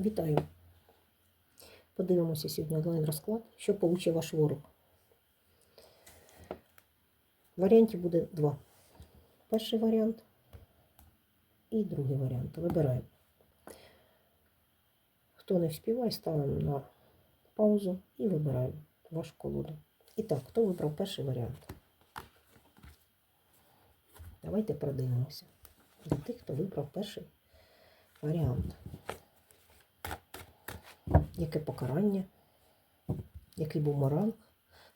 Вітаю. Подивимося сьогодні онлайн розклад, що получить ваш ворог. Варіантів буде два. Перший варіант і другий варіант. Вибираємо. Хто не вспіває, ставимо на паузу і вибираємо вашу колоду. І так, хто вибрав перший варіант? Давайте продивимося. Для тих, хто вибрав перший варіант. Яке покарання, який бумеранг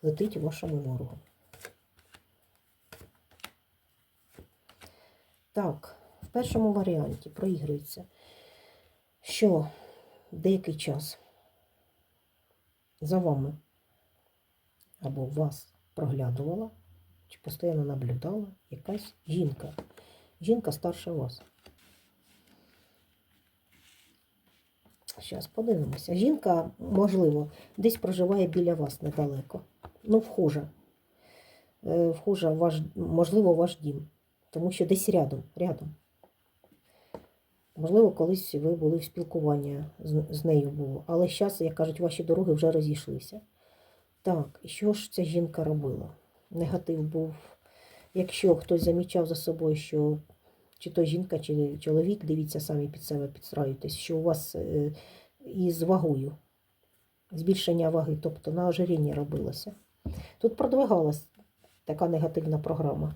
летить вашому ворогу. Так, в першому варіанті проігрується, що деякий час за вами або вас проглядувала, чи постійно наблюдала якась жінка. Жінка старша вас. Зараз подивимося. Жінка, можливо, десь проживає біля вас недалеко. Ну, вхожа. Е, Вхожа, ваш, можливо, ваш дім. Тому що десь рядом. рядом. Можливо, колись ви були в спілкуванні з, з нею було. Але зараз, як кажуть, ваші дороги вже розійшлися. Так, що ж ця жінка робила? Негатив був. Якщо хтось замічав за собою, що чи то жінка, чи чоловік, дивіться самі під себе підстраюйтесь, що у вас е, із вагою, збільшення ваги, тобто на ожиріння робилося. Тут продвигалась така негативна програма.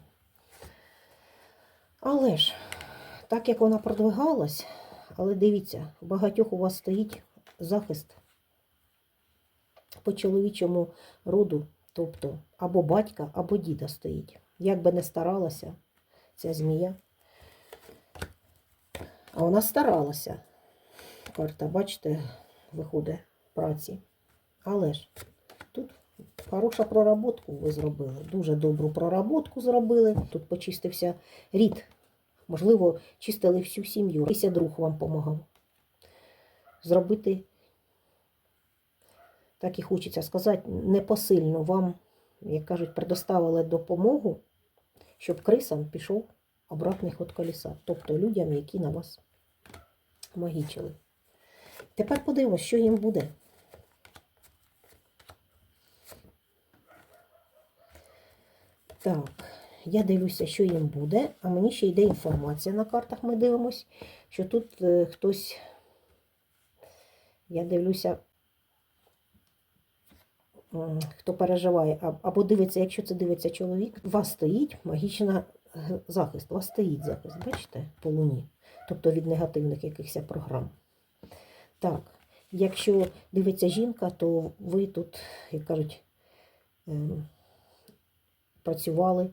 Але ж, так як вона продвигалась, але дивіться, у багатьох у вас стоїть захист по чоловічому роду, тобто або батька, або діда стоїть. Як би не старалася ця змія. А вона старалася. Карта, бачите, виходить праці. Але ж тут хороша проработку ви зробили. Дуже добру проработку зробили. Тут почистився рід. Можливо, чистили всю сім'ю. Якийсь друг вам допомагав. Зробити, так і хочеться сказати, непосильно вам, як кажуть, предоставили допомогу, щоб крисам пішов обратний ход коліса. Тобто людям, які на вас магічили. Тепер подивимось, що їм буде. Так, я дивлюся, що їм буде, а мені ще йде інформація на картах. Ми дивимось, що тут е, хтось. Я дивлюся, хто переживає, або дивиться, якщо це дивиться чоловік, у вас стоїть магічна захист, у вас стоїть захист, бачите, по луні, тобто від негативних якихось програм. Так, якщо дивиться жінка, то ви тут, як кажуть, ем, працювали,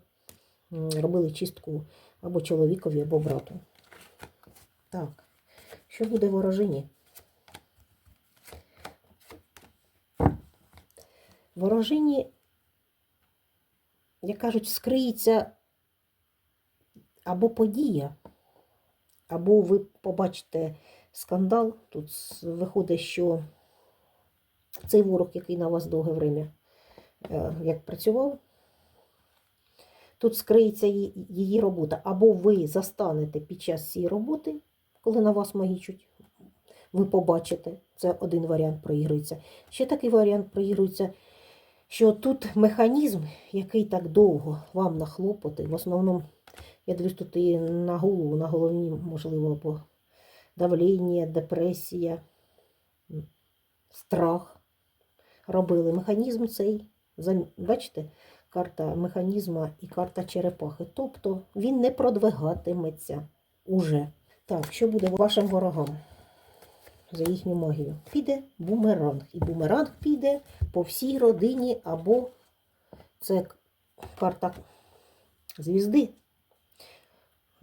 робили чистку або чоловікові, або брату. Так, що буде ворожині? Ворожині, як кажуть, скриється або подія, або ви побачите скандал. Тут виходить, що цей ворог, який на вас довге время е, як працював, тут скриється її- робота. Або ви застанете під час цієї роботи, коли на вас магічуть, ви побачите. Це один варіант проігрується. Ще такий варіант проігрується, що тут механізм, який так довго вам нахлопоти, в основному, я дивлюсь, тут і на голову, на головні, можливо, або давлення, депресія, страх робили. Механізм цей, бачите, карта механізма і карта черепахи. Тобто він не продвигатиметься уже. Так, що буде вашим ворогам за їхню магію? Піде бумеранг. І бумеранг піде по всій родині, або це карта звізди,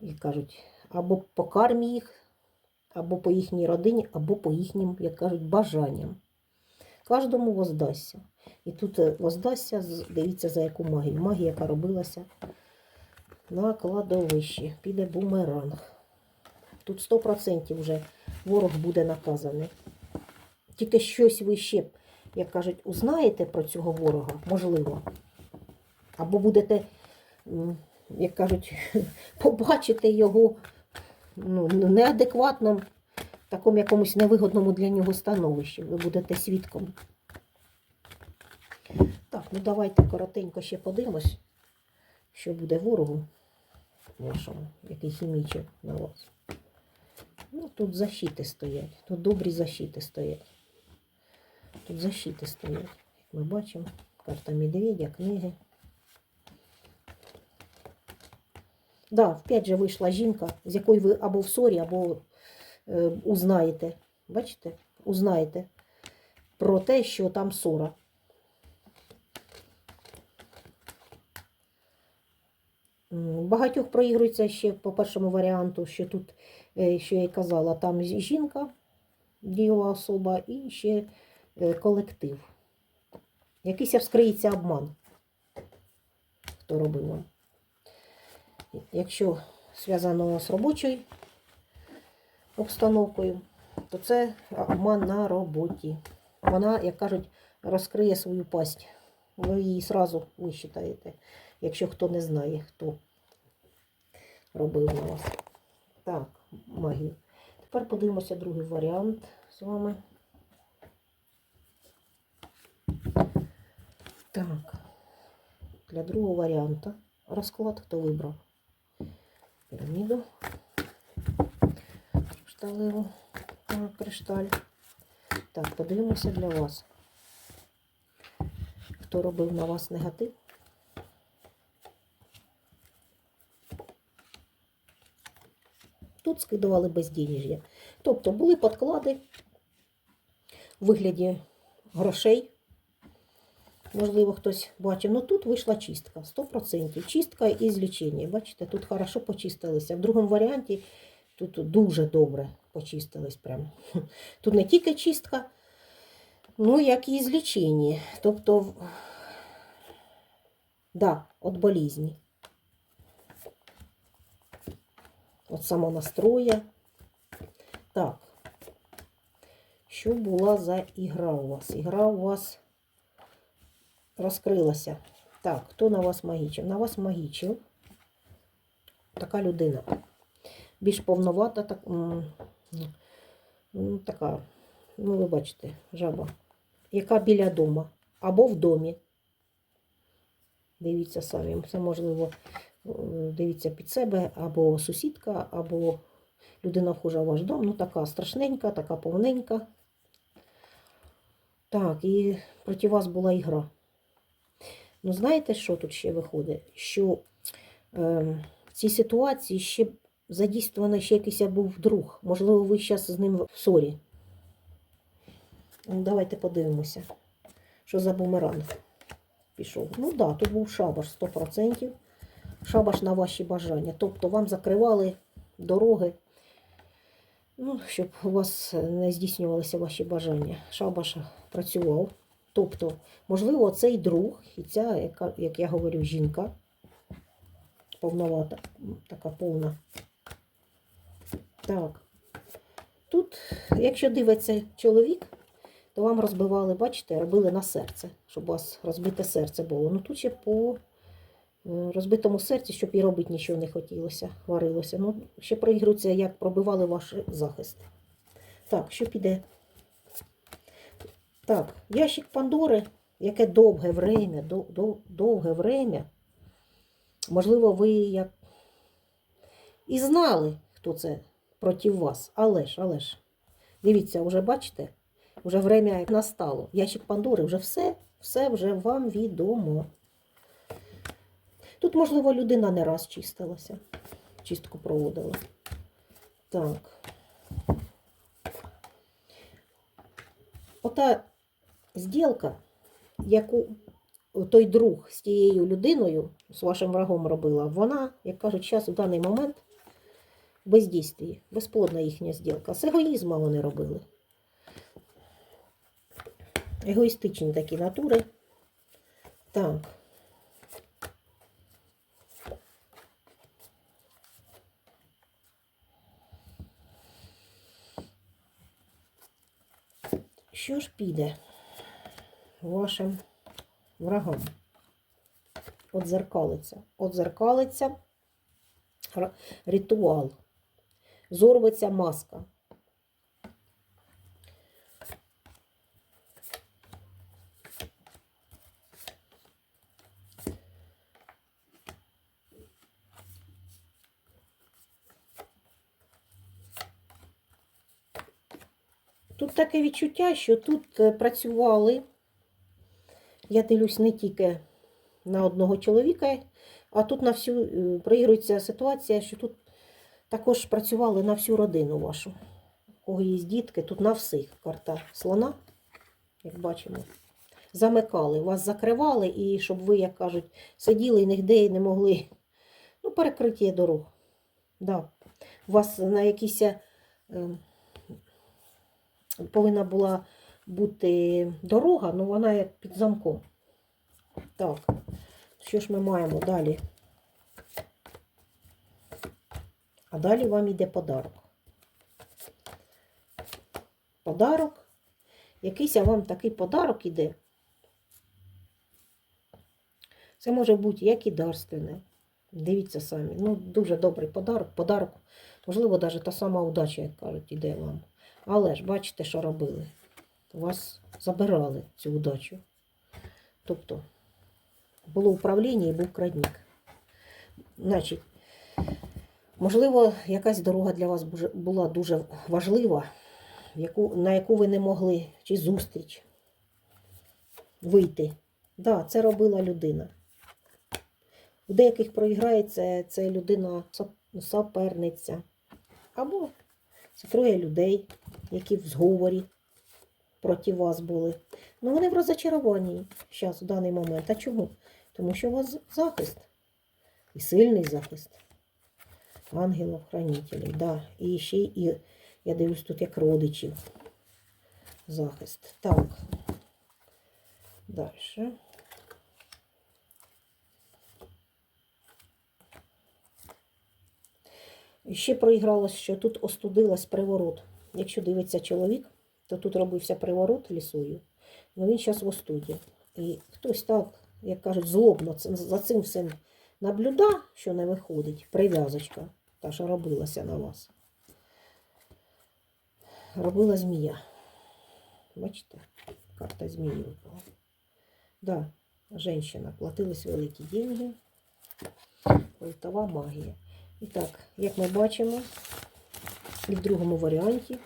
як кажуть, або по кармі їх, або по їхній родині, або по їхнім, як кажуть, бажанням. Кожному воздасться. І тут е, воздасться, дивіться, за яку магію. Магія, яка робилася на кладовищі. Піде бумеранг. Тут 100% вже ворог буде наказаний. Тільки щось ви ще, як кажуть, узнаєте про цього ворога, можливо. Або будете, як кажуть, побачите його ну, неадекватному такому якомусь невигодному для нього становищі. Ви будете свідком. Так, ну давайте коротенько ще подивимось, що буде ворогу вашому, який хімічив на вас. Ну, тут защити стоять, тут добрі защити стоять. Тут защити стоять. Як ми бачимо, карта медведя, книги. Да, опять же вийшла жінка, з якою ви або в ссорі, або е, узнаєте. Бачите? Узнаєте про те, що там ссора. Багатьох проігрується ще по першому варіанту, що тут, е, що я й казала, там жінка, дієва особа, і ще е, колектив. Якийсь вскриється обман, хто робив вам. Якщо зв'язано з робочою обстановкою, то це обман на роботі. Вона, як кажуть, розкриє свою пасть. Ви її сразу висчитаєте, якщо хто не знає, хто робив на вас. Так, магію. Тепер подивимося другий варіант з вами. Так, для другого варіанта розклад хто вибрав? Піраміду. Кришталеву. Кришталь. Так, подивимося для вас. Хто робив на вас негатив? Тут скидували бездінежжя. Тобто були подклади у вигляді грошей. Можливо, хтось бачив. Ну тут вийшла чистка. 100%. Чистка і злічення. Бачите, тут хорошо почистилися. В другому варіанті тут дуже добре почистились. Прям. Тут не тільки чистка, ну як і злічення. Тобто, да, от болізні. От самонастроя. Так. Що була за ігра у вас? Ігра у вас розкрилася. Так, хто на вас магічив? На вас магічив. Така людина. Більш повновата, так, ну, така, ну, ви бачите, жаба, яка біля дома або в домі. Дивіться самі, це можливо, е, дивіться під себе, або сусідка, або людина вхожа в ваш дом. Ну, така страшненька, така повненька. Так, і проти вас була ігра. Ну, знаєте, що тут ще виходить? Що е, в цій ситуації ще задійствований ще якийсь був друг. Можливо, ви зараз з ним в ссорі. Ну, Давайте подивимося, що за бумеранг пішов. Ну так, да, тут був шабаш 100%. Шабаш на ваші бажання. Тобто вам закривали дороги, ну, щоб у вас не здійснювалися ваші бажання. Шабаш працював. Тобто, можливо, цей друг, і ця, як я говорю, жінка, повновата, така повна. Так. Тут, якщо дивиться чоловік, то вам розбивали, бачите, робили на серце, щоб у вас розбите серце було. Ну тут ще по е, розбитому серці, щоб і робити нічого не хотілося, варилося. Ну, ще проігрується, як пробивали ваш захист. Так, що піде? Так, ящик Пандори, яке довге время, дов, дов, довге время. Можливо, ви як і знали, хто це проти вас. Але ж, але ж, дивіться, вже бачите, вже время настало. Ящик Пандори, вже все, все вже вам відомо. Тут, можливо, людина не раз чистилася, чистку проводила. Так. Ота зділка, яку той друг з тією людиною, з вашим врагом робила, вона, як кажуть, зараз у даний момент бездійстві, безплодна їхня зділка. З егоїзма вони робили. Егоїстичні такі натури. Так. Що ж піде вашим врагом. Одзеркалиться. Одзеркалиться ритуал. Зорветься маска. Тут таке відчуття, що тут е, працювали я дивлюсь не тільки на одного чоловіка, а тут на всю е, проігрується ситуація, що тут також працювали на всю родину вашу. У кого є дітки, тут на всіх карта слона, як бачимо. Замикали, вас закривали, і щоб ви, як кажуть, сиділи і нігде не могли. Ну, перекриття дорог. Да. У вас на якісь е, повинна була бути дорога, але вона як під замком. Так, що ж ми маємо далі? А далі вам йде подарок. Подарок. Якийсь вам такий подарок іде. Це може бути як і дарственне. Дивіться самі. Ну, дуже добрий подарок. Подарок, можливо, навіть та сама удача, як кажуть, іде вам. Але ж бачите, що робили. Вас забирали цю удачу. Тобто було управління і був крадник. Значить, можливо, якась дорога для вас була дуже важлива, на яку ви не могли, чи зустріч вийти. Так, да, це робила людина. У деяких проіграється це людина соперниця. Або це троє людей, які в зговорі проти вас були. Ну, вони в розочаруванні зараз, в даний момент. А чому? Тому що у вас захист. І сильний захист. Ангелів, хранителів, да. І ще і, я дивлюсь, тут як родичів. Захист. Так. Далі. І Ще проігралось, що тут остудилась приворот. Якщо дивиться чоловік, то тут робився приворот лісою. Ну він зараз в остуді. І хтось так, як кажуть, злобно за цим всім наблюда, що не виходить, прив'язочка, та, що робилася на вас. Робила змія. Бачите, карта змії випала. Да, женщина, платились великі деньги. Культова магія. І так, як ми бачимо, і в другому варіанті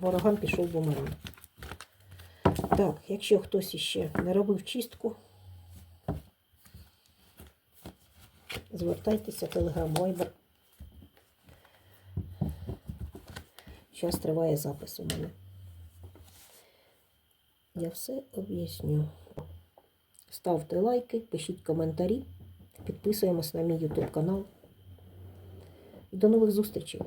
ворогам пішов бумеранг. Так, якщо хтось іще не робив чистку, звертайтеся, телеграм Viber. Зараз триває запис у мене. Я все об'ясню. Ставте лайки, пишіть коментарі, підписуємось на мій YouTube канал. І до нових зустрічей!